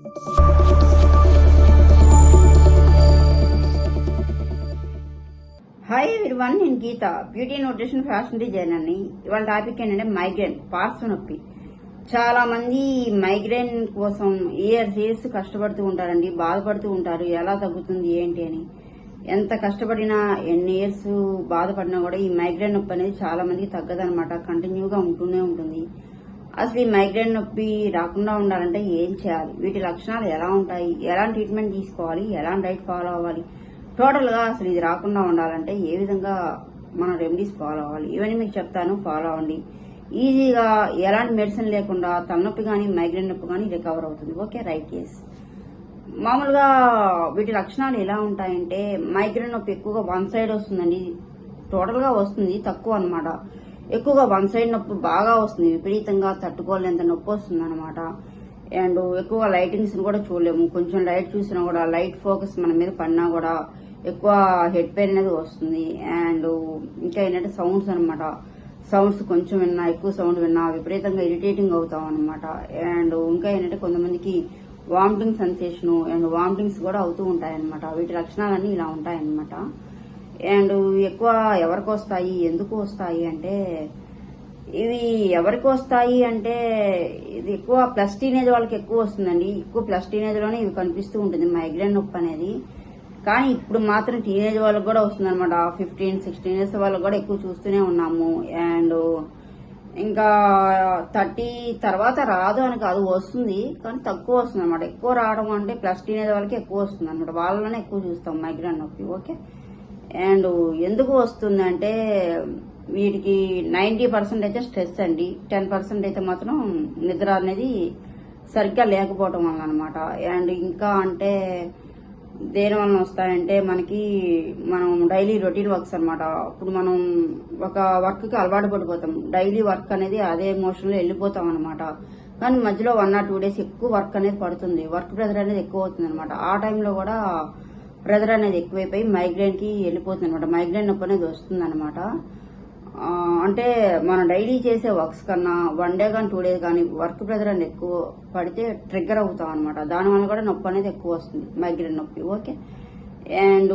Hi వన్ నేను Geetha. Beauty nutrition fashion డిజైనర్ని ఇవాళ టాపిక్ ఏంటంటే మైగ్రేన్ పార్శ్వ నొప్పి. చాలా మంది మైగ్రేన్ కోసం ఇయర్స్ ఇయర్స్ కష్టపడుతూ ఉంటారండి బాధపడుతూ ఉంటారు. ఎలా తగ్గుతుంది ఏంటి అని. ఎంత కష్టపడినా ఎన్ని ఇయర్స్ బాధపడినా కూడా ఈ మైగ్రేన్ నొప్పి అనేది చాలా మందికి తగ్గదనమాట కంటిన్యూగా ఉంటూనే ఉంటుంది. అసలు ఈ మైగ్రేన్ నొప్పి రాకుండా ఉండాలంటే ఏం చేయాలి? వీటి లక్షణాలు ఎలా ఉంటాయి? ఎలాంటి ట్రీట్మెంట్ తీసుకోవాలి? ఎలాంటి డైట్ ఫాలో అవ్వాలి? టోటల్గా అసలు ఇది రాకుండా ఉండాలంటే ఏ విధంగా మనం రెమెడీస్ ఫాలో అవ్వాలి? ఇవన్నీ మీకు చెప్తాను. ఫాలో అవ్వండి. ఈజీగా ఎలాంటి మెడిసిన్ లేకుండా తలనొప్పి కానీ మైగ్రేన్ నొప్పి కానీ రికవర్ అవుతుంది. ఓకే రైట్ కేస్ మామూలుగా వీటి లక్షణాలు ఎలా ఉంటాయంటే మైగ్రేన్ నొప్పి ఎక్కువగా వన్ సైడ్ వస్తుందండి. టోటల్గా వస్తుంది తక్కువ అన్నమాట. ఎక్కువగా వన్ సైడ్ నొప్పి బాగా వస్తుంది విపరీతంగా తట్టుకోలేంత నొప్పి వస్తుంది అనమాట అండ్ ఎక్కువ లైటింగ్స్ కూడా చూడలేము. కొంచెం లైట్ చూసినా కూడా లైట్ ఫోకస్ మన మీద పడినా కూడా ఎక్కువ హెడ్ పెయిన్ అనేది వస్తుంది. అండ్ ఇంకా ఏంటంటే సౌండ్స్ అనమాట సౌండ్స్ కొంచెం విన్నా ఎక్కువ సౌండ్ విన్నా విపరీతంగా ఇరిటేటింగ్ అవుతాం అనమాట అండ్ ఇంకా ఏంటంటే కొంతమందికి వామిటింగ్ సెన్సేషన్ అండ్ వామిటింగ్స్ కూడా అవుతూ ఉంటాయన్నమాట. వీటి లక్షణాలన్నీ ఇలా ఉంటాయన్నమాట. అండ్ ఎక్కువ ఎవరికి వస్తాయి ఎందుకు వస్తాయి అంటే ఇవి ఎవరికి వస్తాయి అంటే ఇది ఎక్కువ ప్లస్ టీనేజ్ వాళ్ళకి ఎక్కువ వస్తుందండి. ఎక్కువ ప్లస్ టీనేజ్లోనే ఇవి కనిపిస్తూ ఉంటుంది మైగ్రేన్ నొప్పి అనేది. కానీ ఇప్పుడు మాత్రం టీనేజ్ వాళ్ళకి కూడా వస్తుంది అనమాట ఫిఫ్టీన్ సిక్స్టీన్ ఇయర్స్ వాళ్ళకి కూడా ఎక్కువ చూస్తూనే ఉన్నాము. అండ్ ఇంకా థర్టీ తర్వాత రాదు అని కాదు వస్తుంది. కానీ తక్కువ వస్తుంది అనమాట ఎక్కువ రావడం అంటే ప్లస్ టీనేజ్ వాళ్ళకి ఎక్కువ వస్తుంది అనమాట వాళ్ళలోనే ఎక్కువ చూస్తాం మైగ్రేన్ నొప్పి. ఓకే? అండ్ ఎందుకు వస్తుందంటే వీటికి నైంటీ పర్సెంట్ అయితే స్ట్రెస్ అండి. టెన్ పర్సెంట్ అయితే మాత్రం నిద్ర అనేది సరిగ్గా లేకపోవటం వల్ల అనమాట అండ్ ఇంకా అంటే దేని వలన వస్తాయంటే మనకి మనం డైలీ రొటీన్ వర్క్స్ అనమాట ఇప్పుడు మనం ఒక వర్క్కి అలవాటు పడిపోతాం. డైలీ వర్క్ అనేది అదే మోషన్లో వెళ్ళిపోతాం అనమాట కానీ మధ్యలో వన్ ఆర్ టూ డేస్ ఎక్కువ వర్క్ అనేది పడుతుంది. వర్క్ ప్రెజర్ అనేది ఎక్కువ అవుతుంది అనమాట ఆ టైంలో కూడా ప్రెజర్ అనేది ఎక్కువైపోయి మైగ్రేన్కి వెళ్ళిపోతుంది అనమాట మైగ్రేన్ నొప్పి అనేది వస్తుంది అనమాట అంటే మనం డైలీ చేసే వర్క్స్ కన్నా వన్ డే కానీ టూ డేస్ కానీ వర్క్ ప్రెజర్ అనేది ఎక్కువ పడితే ట్రిగ్గర్ అవుతాం అనమాట దానివల్ల కూడా నొప్పి అనేది ఎక్కువ వస్తుంది మైగ్రేన్ నొప్పి. ఓకే అండ్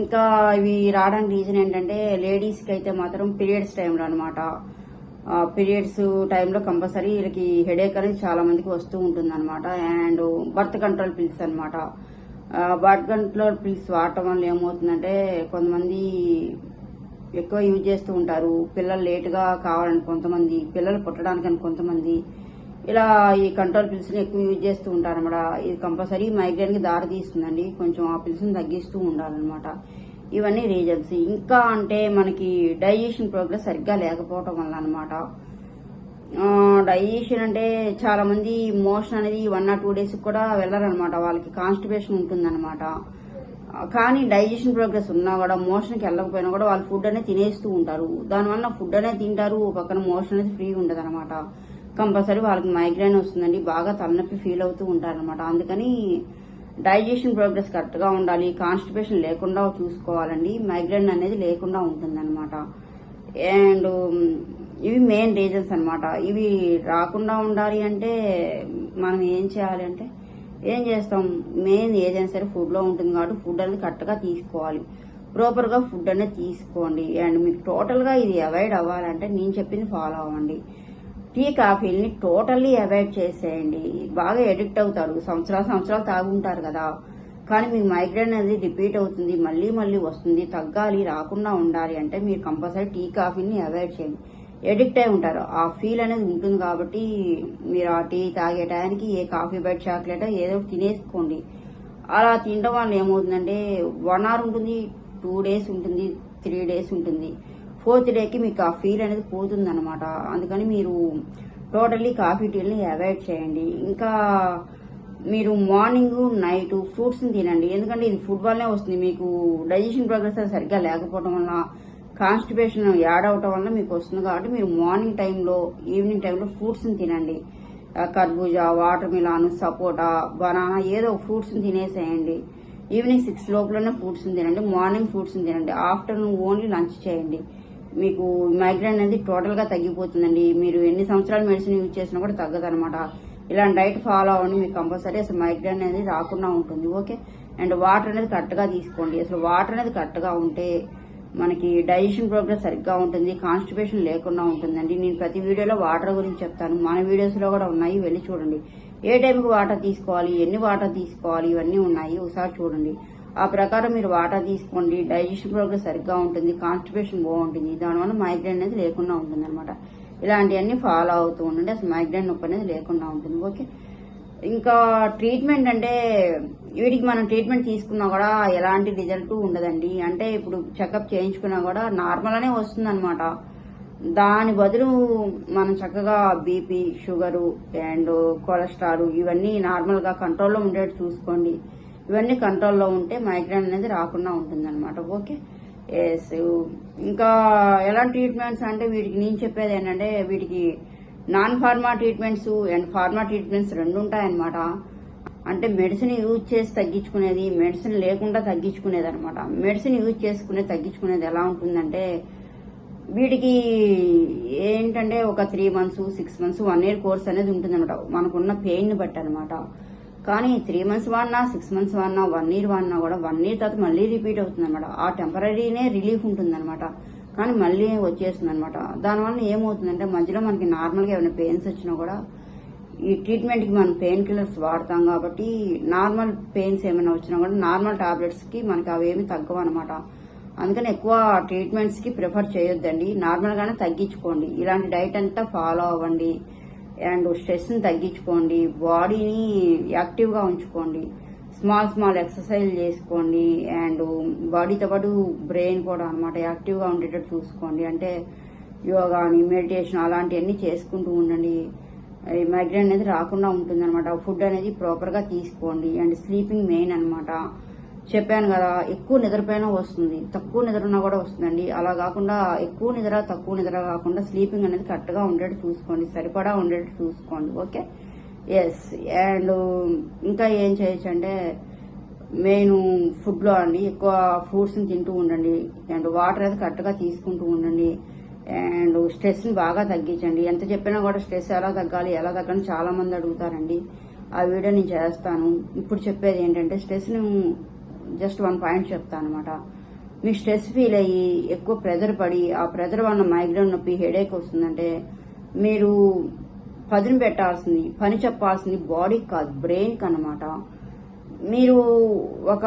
ఇంకా ఇవి రావడానికి రీజన్ ఏంటంటే లేడీస్కి అయితే మాత్రం పీరియడ్స్ టైంలో అనమాట పీరియడ్స్ టైంలో కంపల్సరీ వీళ్ళకి హెడేక్ అనేది చాలా మందికి వస్తూ ఉంటుంది అనమాట అండ్ బర్త్ కంట్రోల్ పిల్స్ అనమాట బర్త్ పిల్స్ వాడటం వల్ల ఏమవుతుందంటే కొంతమంది ఎక్కువ యూజ్ చేస్తూ ఉంటారు. పిల్లలు లేటుగా కావాలని కొంతమంది పిల్లలు పుట్టడానికని కొంతమంది ఇలా ఈ కంట్రోల్ పిల్స్ని ఎక్కువ యూజ్ చేస్తూ ఉంటారు అనమాట ఇది కంపల్సరీ మైగ్రేన్కి దారి తీస్తుందండి. కొంచెం ఆ పిల్స్ని తగ్గిస్తూ ఉండాలన్నమాట. ఇవన్నీ రీజన్స్. ఇంకా అంటే మనకి డైజెషన్ ప్రోగ్రెస్ సరిగ్గా లేకపోవటం వల్ల అనమాట డైజెషన్ అంటే చాలా మంది మోషన్ అనేది వన్ ఆర్ టూ డేస్ కూడా వెళ్ళరనమాట వాళ్ళకి కాన్స్టిపేషన్ ఉంటుందన్నమాట. కానీ డైజెషన్ ప్రోగ్రెస్ ఉన్నా కూడా మోషన్కి వెళ్ళకపోయినా కూడా వాళ్ళు ఫుడ్ అనేది తినేస్తూ ఉంటారు. దానివల్ల ఫుడ్ అనేది తింటారు పక్కన మోషన్ అనేది ఫ్రీ ఉండదు అనమాట కంపల్సరీ వాళ్ళకి మైగ్రైన్ వస్తుందండి బాగా తలనొప్పి ఫీల్ అవుతూ ఉంటారనమాట అందుకని డైజెషన్ ప్రోగ్రెస్ కరెక్ట్గా ఉండాలి కాన్స్టిపేషన్ లేకుండా చూసుకోవాలండి మైగ్రైన్ అనేది లేకుండా ఉంటుందన్నమాట. అండ్ um, ఇవి మెయిన్ రీజన్స్ అనమాట ఇవి రాకుండా ఉండాలి అంటే మనం ఏం చేయాలి అంటే ఏం చేస్తాం? మెయిన్ ఏదైనా సరే ఫుడ్లో ఉంటుంది కాబట్టి ఫుడ్ అనేది కరెక్ట్గా తీసుకోవాలి. ప్రాపర్గా ఫుడ్ అనేది తీసుకోండి. అండ్ మీకు టోటల్గా ఇది అవాయిడ్ అవ్వాలంటే నేను చెప్పింది ఫాలో అవ్వండి. టీ కాఫీని టోటల్లీ అవాయిడ్ చేసేయండి. బాగా ఎడిక్ట్ అవుతారు. సంవత్సరాలు సంవత్సరాలు తాగుంటారు కదా. కానీ మీకు మైగ్రేన్ అనేది రిపీట్ అవుతుంది మళ్ళీ మళ్ళీ వస్తుంది తగ్గాలి రాకుండా ఉండాలి అంటే మీరు కంపల్సరీ టీ కాఫీని అవాయిడ్ చేయండి. ఎడిక్ట్ అయి ఉంటారు. ఆ ఫీల్ అనేది ఉంటుంది కాబట్టి మీరు ఆ టీ తాగే టయానికి ఏ కాఫీ బైట్ చాక్లెట్ ఏదో తినేసుకోండి. అలా తినడం వల్ల ఏమవుతుందంటే వన్ అవర్ ఉంటుంది టూ డేస్ ఉంటుంది త్రీ డేస్ ఉంటుంది. ఫోర్త్ డేకి మీకు ఆ ఫీల్ అనేది పోతుంది అనమాట అందుకని మీరు టోటల్లీ కాఫీ టీని అవాయిడ్ చేయండి. ఇంకా మీరు మార్నింగ్ నైట్ ఫ్రూట్స్ని తినండి. ఎందుకంటే ఇది ఫుడ్ వల్లనే వస్తుంది. మీకు డైజెషన్ ప్రోగ్రెస్ సరిగ్గా లేకపోవడం వల్ల కాన్స్టిపేషన్ యాడ్ అవటం వల్ల మీకు వస్తుంది. కాబట్టి మీరు మార్నింగ్ టైంలో ఈవినింగ్ టైంలో ఫ్రూట్స్ని తినండి. కర్బూజా వాటర్ మిలాన్ సపోటా బనానా ఏదో ఫ్రూట్స్ని తినేసేయండి. ఈవినింగ్ సిక్స్ లోపలనే ఫ్రూట్స్ని తినండి. మార్నింగ్ ఫ్రూట్స్ని తినండి. ఆఫ్టర్నూన్ ఓన్లీ లంచ్ చేయండి. మీకు మైగ్రేన్ అనేది టోటల్గా తగ్గిపోతుందండి. మీరు ఎన్ని సంవత్సరాలు మెడిసిన్ యూజ్ చేసినా కూడా తగ్గదనమాట ఇలాంటి డైట్ ఫాలో అవ్వండి మీకు కంపల్సరీ. అసలు మైగ్రేన్ అనేది రాకుండా ఉంటుంది. ఓకే? అండ్ వాటర్ అనేది కరెక్ట్గా తీసుకోండి. అసలు వాటర్ అనేది కరెక్ట్గా ఉంటే మనకి డైజెషన్ ప్రోగ్రెస్ సరిగ్గా ఉంటుంది. కాన్స్టిపేషన్ లేకుండా ఉంటుందండి. నేను ప్రతి వీడియోలో వాటర్ గురించి చెప్తాను. మన వీడియోస్లో కూడా ఉన్నాయి. వెళ్ళి చూడండి. ఏ టైంకి వాటర్ తీసుకోవాలి? ఎన్ని వాటర్ తీసుకోవాలి? ఇవన్నీ ఉన్నాయి. ఒకసారి చూడండి. ఆ ప్రకారం మీరు వాటర్ తీసుకోండి. డైజెషన్ ప్రోగ్రెస్ సరిగ్గా ఉంటుంది. కాన్స్టిపేషన్ బాగుంటుంది. దానివల్ల మైగ్రేన్ అనేది లేకుండా ఉంటుంది అనమాట ఇలాంటివన్నీ ఫాలో అవుతూ ఉండండి. అసలు మైగ్రేన్ నొప్పి అనేది లేకుండా ఉంటుంది. ఓకే? ఇంకా ట్రీట్మెంట్ అంటే వీడికి మనం ట్రీట్మెంట్ తీసుకున్నా కూడా ఎలాంటి రిజల్ట్ ఉండదండి. అంటే ఇప్పుడు చెకప్ చేయించుకున్నా కూడా నార్మల్ అనే వస్తుంది అనమాట దాని బదులు మనం చక్కగా బీపీ షుగరు అండ్ కొలెస్ట్రాల్ ఇవన్నీ నార్మల్గా కంట్రోల్లో ఉండేట్టు చూసుకోండి. ఇవన్నీ కంట్రోల్లో ఉంటే మైగ్రేన్ అనేది రాకుండా ఉంటుంది అనమాట ఓకే? ఎస్ ఇంకా ఎలాంటి ట్రీట్మెంట్స్ అంటే వీటికి నేను చెప్పేది ఏంటంటే వీటికి non pharma treatments and pharma treatments రెండు ఉంటాయన్నమాట. అంటే మెడిసిన్ యూజ్ చేసి తగ్గించుకునేది మెడిసిన్ లేకుండా తగ్గించుకునేది అనమాట మెడిసిన్ యూజ్ చేసుకునే తగ్గించుకునేది ఎలా ఉంటుందంటే వీటికి ఏంటంటే ఒక three months six months one year course అనేది ఉంటుందన్నమాట. మనకున్న పెయిన్ బట్టి అనమాట కానీ త్రీ మంత్స్ వాడినా సిక్స్ మంత్స్ వాడినా వన్ ఇయర్ వాడినా కూడా వన్ ఇయర్ తర్వాత మళ్ళీ రిపీట్ అవుతుంది అనమాట ఆ టెంపరీనే రిలీఫ్ ఉంటుందన్నమాట. కానీ మళ్ళీ వచ్చేస్తుంది అనమాట దానివల్ల ఏమవుతుందంటే మధ్యలో మనకి నార్మల్గా ఏమైనా పెయిన్స్ వచ్చినా కూడా ఈ ట్రీట్మెంట్కి మనం పెయిన్ కిల్లర్స్ వాడతాం కాబట్టి నార్మల్ పెయిన్స్ ఏమైనా వచ్చినా కూడా నార్మల్ టాబ్లెట్స్కి మనకి అవేమి తగ్గవు అనమాట అందుకని ఎక్కువ ట్రీట్మెంట్స్కి ప్రిఫర్ చేయొద్దండి. నార్మల్గానే తగ్గించుకోండి. ఇలాంటి డైట్ అంతా ఫాలో అవ్వండి. అండ్ స్ట్రెస్ని తగ్గించుకోండి. బాడీని యాక్టివ్గా ఉంచుకోండి. స్మాల్ స్మాల్ ఎక్సర్సైజ్ చేసుకోండి. అండ్ బాడీతో పాటు బ్రెయిన్ కూడా అనమాట యాక్టివ్గా ఉండేటట్టు చూసుకోండి. అంటే యోగాని మెడిటేషన్ అలాంటివన్నీ చేసుకుంటూ ఉండండి. మైగ్రేన్ అనేది రాకుండా ఉంటుంది అనమాట ఫుడ్ అనేది ప్రాపర్గా తీసుకోండి. అండ్ స్లీపింగ్ మెయిన్ అనమాట చెప్పాను కదా ఎక్కువ నిద్రపోయినా వస్తుంది. తక్కువ నిద్ర ఉన్నా కూడా వస్తుందండి. అలా కాకుండా ఎక్కువ నిద్ర తక్కువ నిద్ర కాకుండా స్లీపింగ్ అనేది కరెక్ట్గా ఉండేట్టు చూసుకోండి. సరిపడా ఉండేట్టు చూసుకోండి. ఓకే? ఎస్ అండ్ um, ఇంకా ఏం చేయొచ్చు అంటే మెయిన్ ఫుడ్లో అండి ఎక్కువ ఫ్రూట్స్ని తింటూ ఉండండి. అండ్ వాటర్ అయితే కరెక్ట్గా తీసుకుంటూ ఉండండి. అండ్ స్ట్రెస్ని బాగా తగ్గించండి. ఎంత చెప్పినా కూడా స్ట్రెస్ ఎలా తగ్గాలి ఎలా తగ్గాలి చాలామంది అడుగుతారండి. ఆ వీడియో నేను చేస్తాను. ఇప్పుడు చెప్పేది ఏంటంటే స్ట్రెస్ని జస్ట్ వన్ పాయింట్ చెప్తాను అనమాట మీకు స్ట్రెస్ ఫీల్ అయ్యి ఎక్కువ ప్రెజర్ పడి ఆ ప్రెజర్ వల్ల మైగ్రేన్ నొప్పి హెడేక్ వస్తుందంటే మీరు పదిని పెట్టాల్సింది పని చెప్పాల్సింది బాడీకి కాదు బ్రెయిన్కి అనమాట మీరు ఒక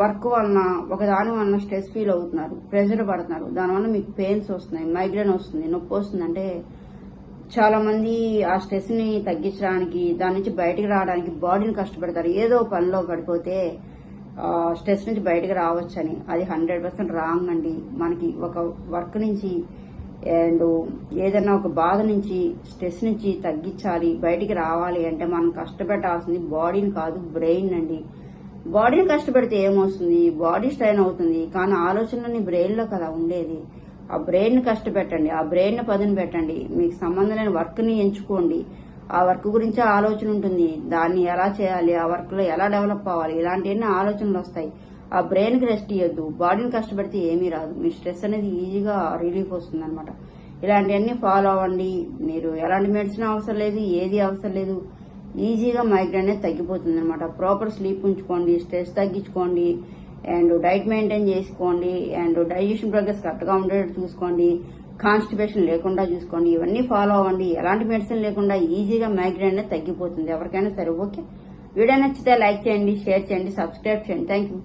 వర్క్ వలన ఒక దాని వలన స్ట్రెస్ ఫీల్ అవుతున్నారు ప్రెషర్ పడుతున్నారు దానివల్ల మీకు పెయిన్స్ వస్తున్నాయి మైగ్రేన్ వస్తుంది నొప్పి వస్తుందంటే చాలా మంది ఆ స్ట్రెస్ని తగ్గించడానికి దాని నుంచి బయటకు రావడానికి బాడీని కష్టపడతారు. ఏదో పనిలో పడిపోతే స్ట్రెస్ నుంచి బయటకు రావచ్చని. అది హండ్రెడ్ పర్సెంట్ రాంగ్ అండి. మనకి ఒక వర్క్ నుంచి అండ్ ఏదైనా ఒక బాధ నుంచి స్ట్రెస్ నుంచి తగ్గించాలి బయటికి రావాలి అంటే మనం కష్టపెట్టాల్సింది బాడీని కాదు బ్రెయిన్ అండి. బాడీని కష్టపెడితే ఏమొస్తుంది? బాడీ స్ట్రైన్ అవుతుంది. కానీ ఆలోచనలని బ్రెయిన్లో కదా ఉండేది. ఆ బ్రెయిన్ కష్టపెట్టండి. ఆ బ్రెయిన్ పదును పెట్టండి. మీకు సంబంధం లేని వర్క్ని ఎంచుకోండి. ఆ వర్క్ గురించి ఆలోచన ఉంటుంది. దాన్ని ఎలా చేయాలి? ఆ వర్క్లో ఎలా డెవలప్ అవ్వాలి? ఇలాంటివన్నీ ఆలోచనలు వస్తాయి. ఆ బ్రెయిన్కి రెస్ట్ ఇవ్వద్దు బాడీని కష్టపడితే ఏమీ రాదు. మీ స్ట్రెస్ అనేది ఈజీగా రిలీఫ్ వస్తుంది అనమాట ఇలాంటివన్నీ ఫాలో అవ్వండి. మీరు ఎలాంటి మెడిసిన్ అవసరం లేదు ఏది అవసరం లేదు. ఈజీగా మైగ్రేన్ అనేది తగ్గిపోతుంది అనమాట ప్రాపర్ స్లీప్ ఉంచుకోండి స్ట్రెస్ తగ్గించుకోండి. అండ్ డైట్ మెయింటైన్ చేసుకోండి అండ్ డైజెషన్ ప్రోగ్రెస్ కరెక్ట్గా ఉండేటట్టు చూసుకోండి కాన్స్టిపేషన్ లేకుండా చూసుకోండి ఇవన్నీ ఫాలో అవ్వండి. ఎలాంటి మెడిసిన్ లేకుండా ఈజీగా మైగ్రేన్ అనేది తగ్గిపోతుంది. ఎవరికైనా సరే ఓకే? వీడియో నచ్చితే లైక్ చేయండి షేర్ చేయండి సబ్స్క్రైబ్ చేయండి. Thank you